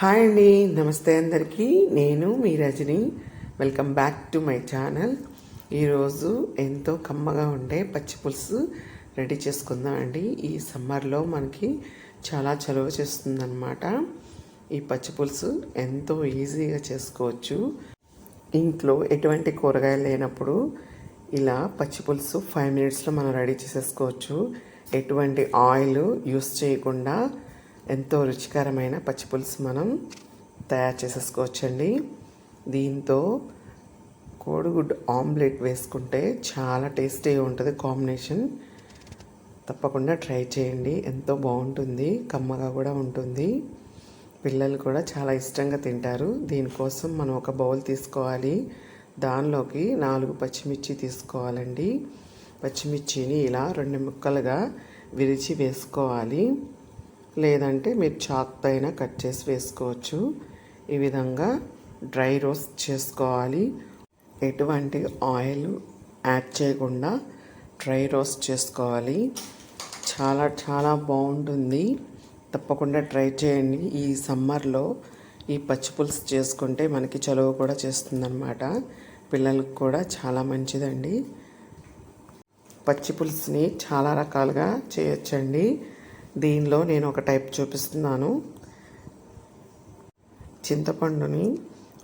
Hi అండి నమస్తే అందరికీ. నేను మీ Rajani. Welcome back to my channel ఈరోజు ఎంతో కమ్మగా ఉండే పచ్చి పులుసు రెడీ చేసుకుందాం అండి ఈ సమ్మర్లో మనకి చాలా చలువ చేస్తుందన్నమాట. ఈ పచ్చి పులుసు ఎంతో ఈజీగా చేసుకోవచ్చు. ఇంట్లో ఎటువంటి కూరగాయలు లేనప్పుడు ఇలా పచ్చి పులుసు ఫైవ్ మినిట్స్లో మనం రెడీ చేసేసుకోవచ్చు. ఎటువంటి ఆయిల్ యూస్ చేయకుండా ఎంతో రుచికరమైన పచ్చి పులుసు మనం తయారు చేసేసుకోవచ్చండి. దీంతో కోడిగుడ్డు ఆమ్లెట్ వేసుకుంటే చాలా టేస్టీగా ఉంటుంది కాంబినేషన్. తప్పకుండా ట్రై చేయండి. ఎంతో బాగుంటుంది. కమ్మగా కూడా ఉంటుంది. పిల్లలు కూడా చాలా ఇష్టంగా తింటారు. దీనికోసం మనం ఒక బౌల్ తీసుకోవాలి. దానిలోకి నాలుగు పచ్చిమిర్చి తీసుకోవాలండి. పచ్చిమిర్చిని ఇలా రెండు ముక్కలుగా విరిచి వేసుకోవాలి. లేదంటే మీరు చాక్ పైన కట్ చేసి వేసుకోవచ్చు. ఈ విధంగా డ్రై రోస్ట్ చేసుకోవాలి. ఎటువంటి ఆయిల్ యాడ్ చేయకుండా డ్రై రోస్ట్ చేసుకోవాలి. చాలా చాలా బాగుంటుంది. తప్పకుండా ట్రై చేయండి. ఈ సమ్మర్లో ఈ పచ్చి పులుసు చేసుకుంటే మనకి చలువ కూడా చేస్తుందన్నమాట. పిల్లలకు కూడా చాలా మంచిదండి. పచ్చి పులుసుని చాలా రకాలుగా చేయొచ్చండి. దీనిలో నేను ఒక టైప్ చూపిస్తున్నాను. చింతపండుని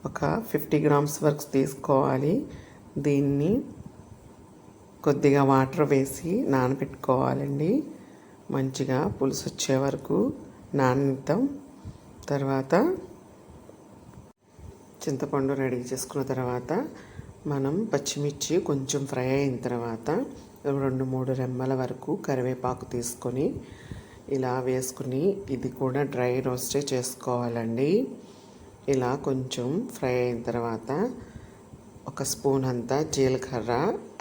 ఒక ఫిఫ్టీ గ్రామ్స్ వరకు తీసుకోవాలి. దీన్ని కొద్దిగా వాటర్ వేసి నానబెట్టుకోవాలండి. మంచిగా పులుసు వచ్చే వరకు నానిద్దాం. తర్వాత చింతపండు రెడీ చేసుకున్న తర్వాత మనం పచ్చిమిర్చి కొంచెం ఫ్రై అయిన తర్వాత రెండు మూడు రెమ్మల వరకు కరివేపాకు తీసుకొని ఇలా వేసుకుని ఇది కూడా డ్రై రోస్టే చేసుకోవాలండి. ఇలా కొంచెం ఫ్రై అయిన తర్వాత ఒక స్పూన్ అంతా జీలకర్ర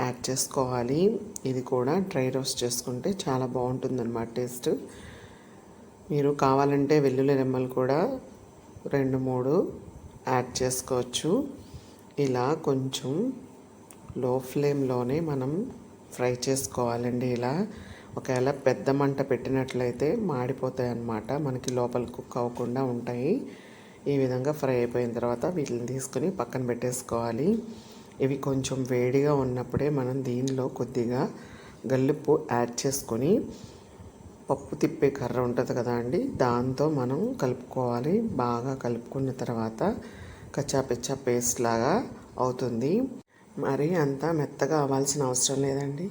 యాడ్ చేసుకోవాలి. ఇది కూడా డ్రై రోస్ట్ చేసుకుంటే చాలా బాగుంటుందన్నమాట టేస్ట్. మీరు కావాలంటే వెల్లుల్లి రెమ్మలు కూడా రెండు మూడు యాడ్ చేసుకోవచ్చు. ఇలా కొంచెం లో ఫ్లేమ్లోనే మనం ఫ్రై చేసుకోవాలండి ఇలా. ఒకవేళ పెద్ద మంట పెట్టినట్లయితే మాడిపోతాయి అన్నమాట మనకి లోపల కుక్ అవ్వకుండా ఉంటాయి. ఈ విధంగా ఫ్రై అయిపోయిన తర్వాత వీటిని తీసుకొని పక్కన పెట్టేసుకోవాలి. ఇవి కొంచెం వేడిగా ఉన్నప్పుడే మనం దీనిలో కొద్దిగా గల్లుప్పు యాడ్ చేసుకొని పప్పు తిప్పే కర్ర ఉంటుంది కదా అండి దాంతో మనం కలుపుకోవాలి. బాగా కలుపుకున్న తర్వాత కచ్చాపిచ్చా పేస్ట్ లాగా అవుతుంది. మరి అంత మెత్తగా అవ్వాల్సిన అవసరం లేదండి.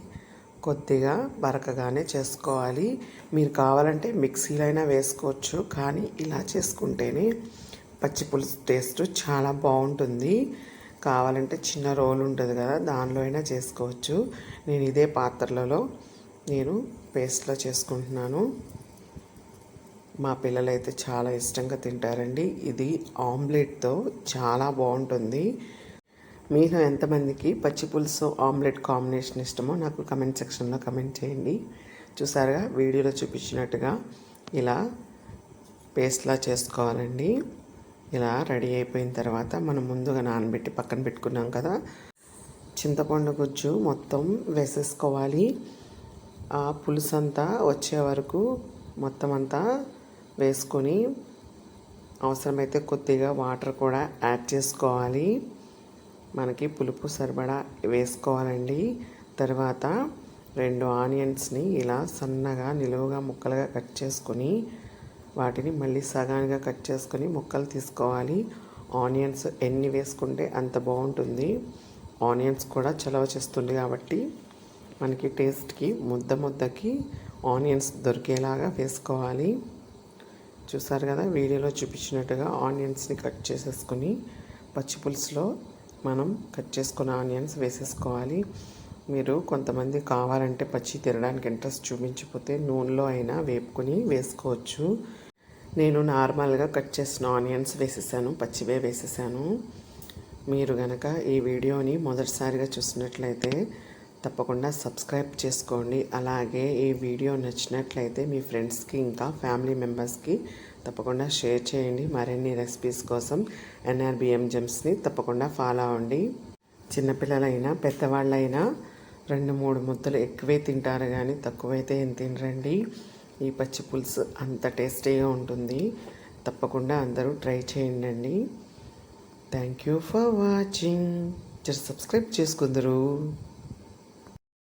కొద్దిగా బరకగానే చేసుకోవాలి. మీరు కావాలంటే మిక్సీలో అయినా వేసుకోవచ్చు కానీ ఇలా చేసుకుంటేనే పచ్చి పులుసు టేస్ట్ చాలా బాగుంటుంది. కావాలంటే చిన్న రోల్ ఉంటుంది కదా దానిలో అయినా చేసుకోవచ్చు. నేను ఇదే పాత్రలలో నేను పేస్ట్లో చేసుకుంటున్నాను. మా పిల్లలైతే చాలా ఇష్టంగా తింటారండి. ఇది ఆమ్లెట్తో చాలా బాగుంటుంది. మీలో ఎంతమందికి పచ్చి పులుసు ఆమ్లెట్ కాంబినేషన్ ఇష్టమో నాకు కమెంట్ సెక్షన్లో కమెంట్ చేయండి. చూసారుగా వీడియోలో చూపించినట్టుగా ఇలా పేస్ట్లా చేసుకోవాలండి. ఇలా రెడీ అయిపోయిన తర్వాత మనం ముందుగా నానబెట్టి పక్కన పెట్టుకున్నాం కదా చింతపండు గుజ్జు మొత్తం వేసేసుకోవాలి. ఆ పులుసు అంతా వచ్చే వరకు మొత్తం అంతా వేసుకొని అవసరమైతే కొద్దిగా వాటర్ కూడా యాడ్ చేసుకోవాలి. మనకి పులుపు సరిపడా వేసుకోవాలండి. తర్వాత రెండు ఆనియన్స్ని ఇలా సన్నగా నిలువుగా ముక్కలుగా కట్ చేసుకొని వాటిని మళ్ళీ సగానిగా కట్ చేసుకొని ముక్కలు తీసుకోవాలి. ఆనియన్స్ ఎన్ని వేసుకుంటే అంత బాగుంటుంది. ఆనియన్స్ కూడా చలవ చేస్తుంది కాబట్టి మనకి టేస్ట్కి ముద్ద ముద్దకి ఆనియన్స్ దొరికేలాగా వేసుకోవాలి. చూసారు కదా వీడియోలో చూపించినట్టుగా ఆనియన్స్ని కట్ చేసేసుకొని పచ్చిపులుసులో మనం కట్ చేసుకున్న ఆనియన్స్ వేసేసుకోవాలి. మీరు కొంతమంది కావాలంటే పచ్చి తినడానికి ఇంట్రెస్ట్ చూపించిపోతే నూనెలో అయినా వేపుకొని వేసుకోవచ్చు. నేను నార్మల్గా కట్ చేసిన ఆనియన్స్ వేసేసాను పచ్చివే వేసేసాను. మీరు గనక ఈ వీడియోని మొదటిసారిగా చూసినట్లయితే తప్పకుండా సబ్స్క్రైబ్ చేసుకోండి. అలాగే ఈ వీడియో నచ్చినట్లయితే మీ ఫ్రెండ్స్కి ఇంకా ఫ్యామిలీ మెంబర్స్కి తప్పకుండా షేర్ చేయండి మరిన్ని రెసిపీస్ కోసం ఎన్ఆర్బిఎం జెమ్స్ని తప్పకుండా ఫాలో అవ్వండి. చిన్నపిల్లలైనా పెద్దవాళ్ళైనా రెండు మూడు ముద్దలు ఎక్కువే తింటారు కానీ తక్కువైతే ఏం తినరండి. ఈ పచ్చి పులుసు అంత టేస్టీగా ఉంటుంది. తప్పకుండా అందరూ ట్రై చేయండి thank you for watching just subscribe చేసుకుందరు.